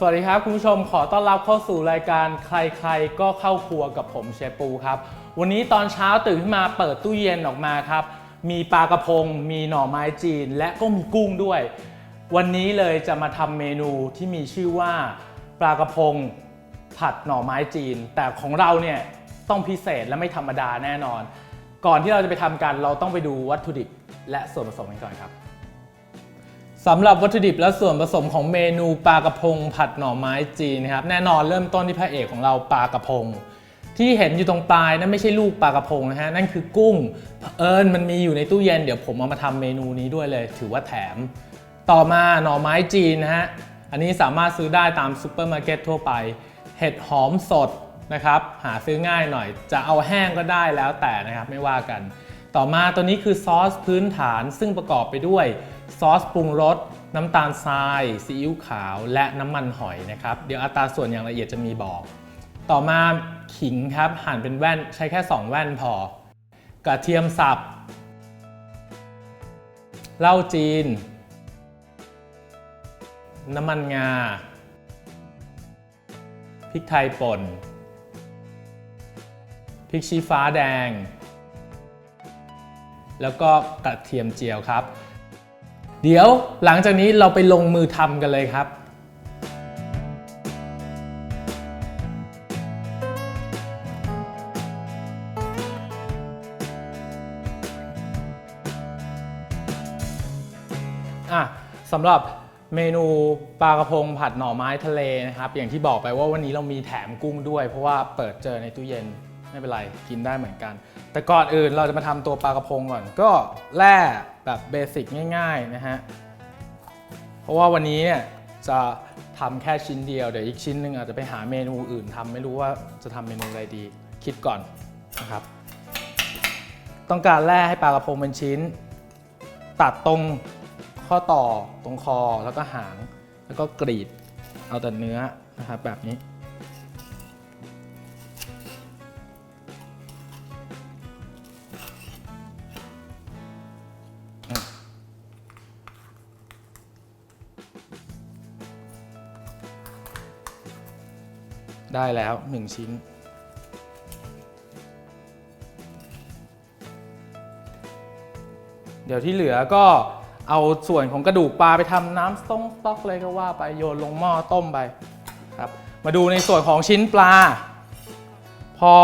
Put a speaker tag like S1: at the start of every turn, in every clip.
S1: สวัสดีครับคุณผู้ชมขอต้อนรับเข้าสู่รายการใครๆ ก็เข้าครัวกับผมเชฟปูครับ วันนี้ตอนเช้าตื่นขึ้นมาเปิดตู้เย็นออกมาครับ มีปลากระพง มีหน่อไม้จีน และก็มีกุ้งด้วย วันนี้เลยจะมาทำเมนูที่มีชื่อว่า ปลากระพง ผัดหน่อไม้จีน แต่ของเราเนี่ยต้องพิเศษและไม่ธรรมดาแน่นอน ก่อนที่เราจะไปทำกันเราต้องไปดูวัตถุดิบและส่วนผสมกันก่อนครับ สำหรับวัตถุดิบและส่วนผสมของเมนูปลากระพงผัดหน่อไม้จีนนะครับแน่นอนเริ่มต้นที่พระเอกของเราปลากระพง ที่เห็นอยู่ตรงปลายนั่นไม่ใช่ลูกปลากระพงนะฮะนั่นคือกุ้งเอิญมันมีอยู่ในตู้เย็นเดี๋ยวผมเอามาทำเมนูนี้ด้วยเลย ถือว่าแถม ต่อมาหน่อไม้จีนนะฮะอันนี้สามารถซื้อได้ตามซูเปอร์มาร์เก็ตทั่วไป เห็ดหอมสดนะครับหาซื้อง่ายหน่อย จะเอาแห้งก็ได้แล้วแต่นะครับไม่ว่ากัน ต่อมาตัวนี้คือซอสพื้นฐานซึ่งประกอบไปด้วย ซอสปรุงรสน้ำตาลทรายซีอิ๊วขาว และน้ำมันหอยนะครับ เดี๋ยวอัตราส่วนอย่างละเอียดจะมีบอก ต่อมาขิงครับหั่นเป็นแว่นใช้แค่ 2 แว่นพอ กระเทียมสับเหล้าจีน น้ำมันงา พริกไทยป่น พริกชี้ฟ้าแดง แล้วก็กระเทียมเจียวครับ เดี๋ยวหลังจากนี้เราไปลงมือทำกันเลยครับอะสำหรับเมนูปลากระพงผัดหน่อไม้ทะเลนะครับ อย่างที่บอกไปว่าวันนี้เรามีแถมกุ้งด้วย เพราะว่าเปิดเจอในตู้เย็นไม่เป็นไรกินได้เหมือนกัน แต่ก่อนอื่นเราจะมาทำตัวปลากระพงก่อน ก็แร่ แบบเบสิกง่ายๆนะฮะ เพราะว่าวันนี้เนี่ยจะทำแค่ชิ้นเดียว เดี๋ยวอีกชิ้นหนึ่งอาจจะไปหาเมนูอื่นทำไม่รู้ว่าจะทำเมนูอะไรดี คิดก่อนนะครับ ต้องการแร่ให้ปลากระพงเป็นชิ้น ตัดตรงข้อต่อตรงคอแล้วก็หาง แล้วก็กรีดเอาแต่เนื้อนะครับแบบนี้ ได้แล้ว 1 ชิ้น เดี๋ยวที่เหลือก็เอาส่วนของกระดูกปลาไปทำน้ำต้มสต๊อกเลยก็ว่าไปโยนลงหม้อต้มไปครับมาดูในส่วนของชิ้นปลา พอ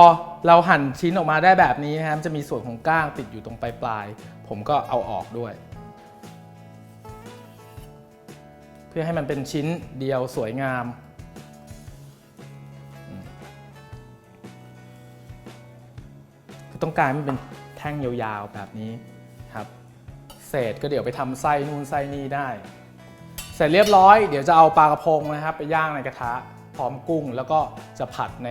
S1: เราหั่นชิ้นออกมาได้แบบนี้นะครับจะมีส่วนของก้างติดอยู่ตรงปลายปลายผมก็เอาออกด้วย เพื่อให้มันเป็นชิ้นเดียวสวยงาม ต้องการให้มันเป็นแท่งยาวๆแบบนี้ครับ เศษก็เดี๋ยวไปทำไส้นู่นไส้นี่ได้ เสร็จเรียบร้อยเดี๋ยวจะเอาปลากระพงนะครับ ไปย่างในกระทะพร้อมกุ้ง แล้วก็จะผัดใน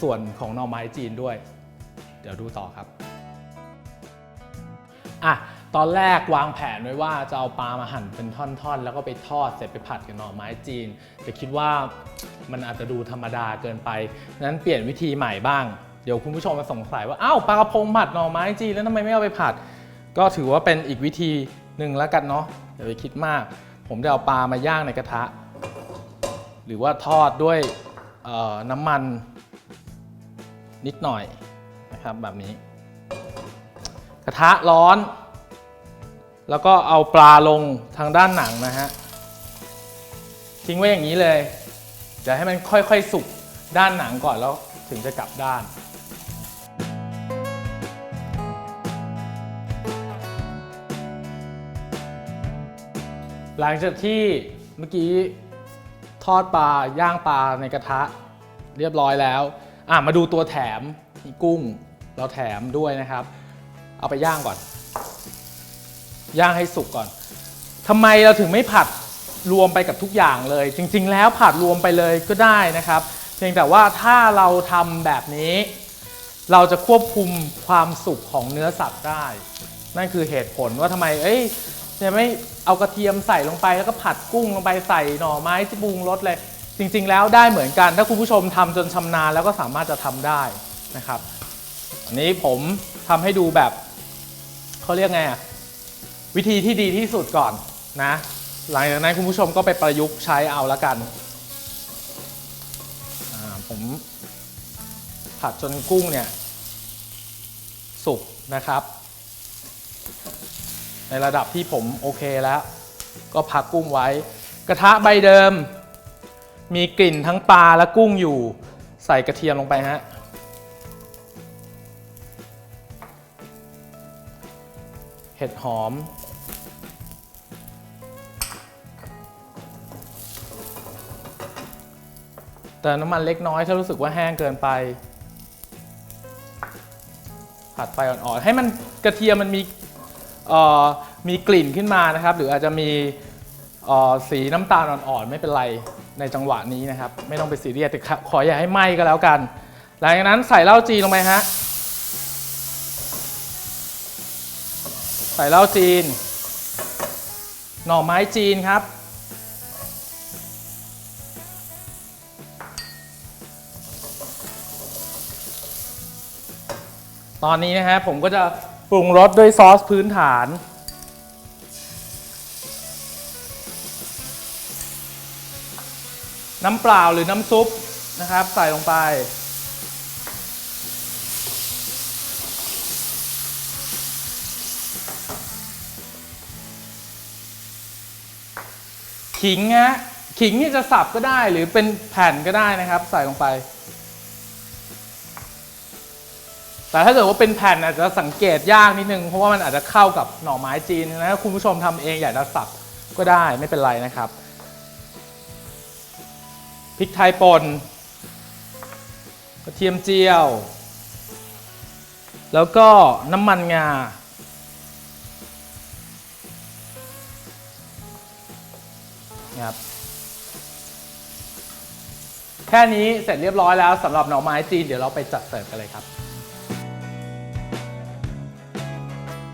S1: ส่วนของหน่อไม้จีนด้วย เดี๋ยวดูต่อครับอะตอนแรกวางแผนไว้ว่าจะเอาปลามาหั่นเป็นท่อนๆ แล้วก็ไปทอดเสร็จไปผัดกับหน่อไม้จีน แต่คิดว่ามันอาจจะดูธรรมดาเกินไปนั้นเปลี่ยนวิธีใหม่บ้าง เดี๋ยวคุณผู้ชมมาสงสัยว่าอ้าวปลากระพงผัดหน่อไม้จีนแล้วทำไมไม่เอาไปผัด ก็ถือว่าเป็นอีกวิธีหนึ่งแล้วกันเนาะอย่าไปคิดมาก ผมจะเอาปลามาย่างในกระทะ หรือว่าทอดด้วยน้ำมันนิดหน่อยนะครับแบบนี้ กระทะร้อน แล้วก็เอาปลาลงทางด้านหนังนะฮะทิ้งไว้อย่างนี้เลย เดี๋ยวให้มันค่อยๆ สุกด้านหนังก่อนแล้วถึงจะกลับด้าน หลังจากที่เมื่อกี้ทอดปลาย่างปลาในกระทะเรียบร้อยแล้วอะมาดูตัวแถมกุ้งเราแถมด้วยนะครับ เอาไปย่างก่อน ย่างให้สุกก่อนทำไมเราถึงไม่ผัดรวมไปกับทุกอย่างเลย จริง ๆ แล้วผัดรวมไปเลยก็ได้นะครับ เพียงแต่ว่าถ้าเราทำแบบนี้ เราจะควบคุมความสุกของเนื้อสัตว์ได้ นั่นคือเหตุผลว่าทำไมเอ้ย จะไม่เอากระเทียมใส่ลงไปแล้วก็ผัดกุ้งลงไปใส่หน่อไม้ที่ปรุงรสเลยจริง ๆ แล้วได้เหมือนกัน ถ้าคุณผู้ชมทำจนชำนาญแล้วก็สามารถจะทำได้นะครับอันนี้ผมทำให้ดูแบบเขาเรียกไงอะวิธีที่ดีที่สุดก่อนนะ หลังจากนั้นคุณผู้ชมก็ไปประยุกต์ใช้เอาละกันผมผัดจนกุ้งเนี่ยสุกนะครับ ในระดับที่ผมโอเคแล้ว ก็พักกุ้งไว้ กระทะใบเดิม มีกลิ่นทั้งปลาและกุ้งอยู่ ใส่กระเทียมลงไปฮะเห็ดหอมเติมน้ำมันเล็กน้อยถ้ารู้สึกว่าแห้งเกินไป ผัดไฟอ่อนๆ ให้มันกระเทียมมันมี มีกลิ่นขึ้นมานะครับ หรืออาจจะมีสีน้ำตาลอ่อนๆไม่เป็นไรในจังหวะนี้นะครับ ไม่ต้องไปซีเรียสแต่ขออย่าให้ไหม้ก็แล้วกัน หลังจากนั้นใส่เหล้าจีนลงไปฮะใส่เหล้าจีน หน่อไม้จีนครับ ตอนนี้นะฮะผมก็จะ ปรุงรสด้วยซอสพื้นฐาน น้ำเปล่าหรือน้ำซุปนะครับ ใส่ลงไป ขิงฮะขิงนี่จะสับก็ได้หรือเป็นแผ่นก็ได้นะครับ ใส่ลงไป แต่ถ้าเกิดว่าเป็นแผ่นอาจจะสังเกตยากนิดนึง เพราะว่ามันอาจจะเข้ากับหน่อไม้จีนนะคุณผู้ชมทำเองอยากจะสับก็ได้ไม่เป็นไรนะครับพริกไทยป่นกระเทียมเจียว แล้วก็น้ำมันงา ครับ แค่นี้เสร็จเรียบร้อยแล้วสำหรับหน่อไม้จีน เดี๋ยวเราไปจัดเสิร์ฟกันเลยครับ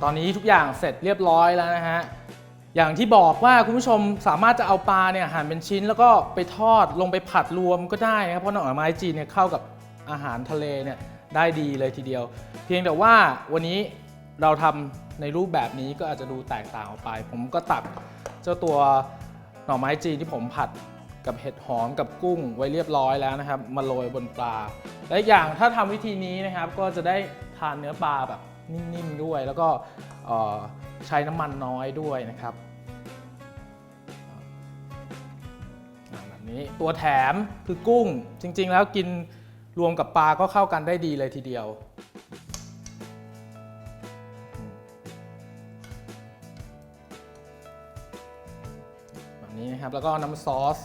S1: ตอนนี้ทุกอย่างเสร็จเรียบร้อยแล้วนะฮะ อย่างที่บอกว่าคุณผู้ชมสามารถจะเอาปลาเนี่ยหั่นเป็นชิ้น แล้วก็ไปทอดลงไปผัดรวมก็ได้นะครับเพราะหน่อไม้จีนเนี่ยเข้ากับอาหารทะเลเนี่ยได้ดีเลยทีเดียว เพียงแต่ว่าวันนี้เราทำในรูปแบบนี้ก็อาจจะดูแตกต่างออกไป ผมก็ตักเจ้าตัวหน่อไม้จีนที่ผมผัดกับเห็ดหอมกับกุ้งไว้เรียบร้อยแล้วนะครับ มาโรยบนปลา และอีกอย่างถ้าทำวิธีนี้นะครับก็จะได้ทานเนื้อปลาแบบ นิ่มๆด้วย แล้วก็ใช้น้ำมันน้อยด้วยนะครับแบบนี้ตัวแถมคือกุ้งจริง ๆ แล้วกินรวมกับปลาก็เข้ากันได้ดีเลยทีเดียวแบบนี้นะครับแล้วก็น้ำซอส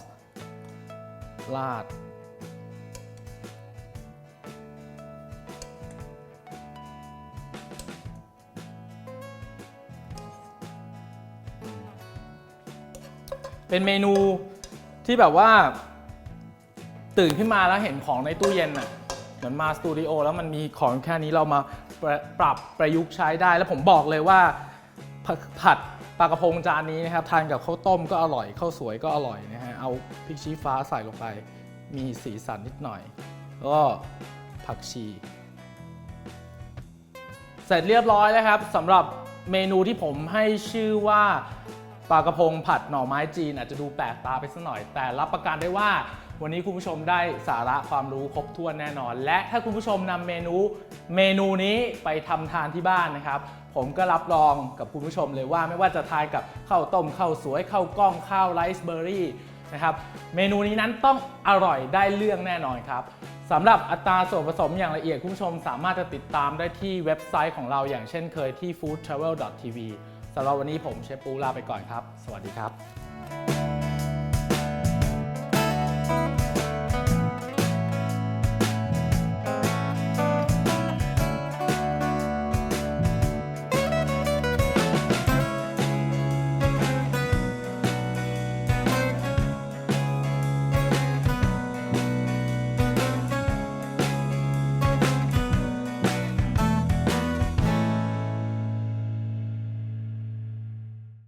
S1: ราด เป็นเมนูที่แบบว่า ตื่นขึ้นมาแล้วเห็นของในตู้เย็นอะเหมือนมาสตูดิโอแล้วมันมีของแค่นี้เรามาปรับปรับประยุกต์ใช้ได้ แล้วผมบอกเลยว่าผผัดปลากระพงจานนี้นะครับทานกับข้าวต้มก็อร่อยข้าวสวยก็อร่อยนะฮะเอาพริกชี้ฟ้าใส่ลงไป มีสีสันนิดหน่อยแล้วก็ผักชี เสร็จเรียบร้อยแล้วครับสำหรับเมนูที่ผมให้ชื่อว่า ปลากระพงผัดหน่อไม้จีนอาจจะดูแปลกตาไปสักหน่อย แต่รับประกันได้ว่า วันนี้คุณผู้ชมได้สาระความรู้ครบถ้วนแน่นอน และถ้าคุณผู้ชมนำเมนูเมนูนี้ไปทำทานที่บ้านนะครับ ผมก็รับรองกับคุณผู้ชมเลยว่าไม่ว่าจะทานกับข้าวต้มข้าวสวยข้าวกล้องข้าวไรซ์เบอร์รี่นะครับเมนูนี้นั้นต้องอร่อยได้เรื่องแน่นอนครับสำหรับอัตราส่วนผสมอย่างละเอียดคุณผู้ชมสามารถจะติดตามได้ที่เว็บไซต์ของเราอย่างเช่นเคยที่ foodtravel.tv สำหรับวันนี้ผมเชฟปูลาไปก่อนครับ สวัสดีครับ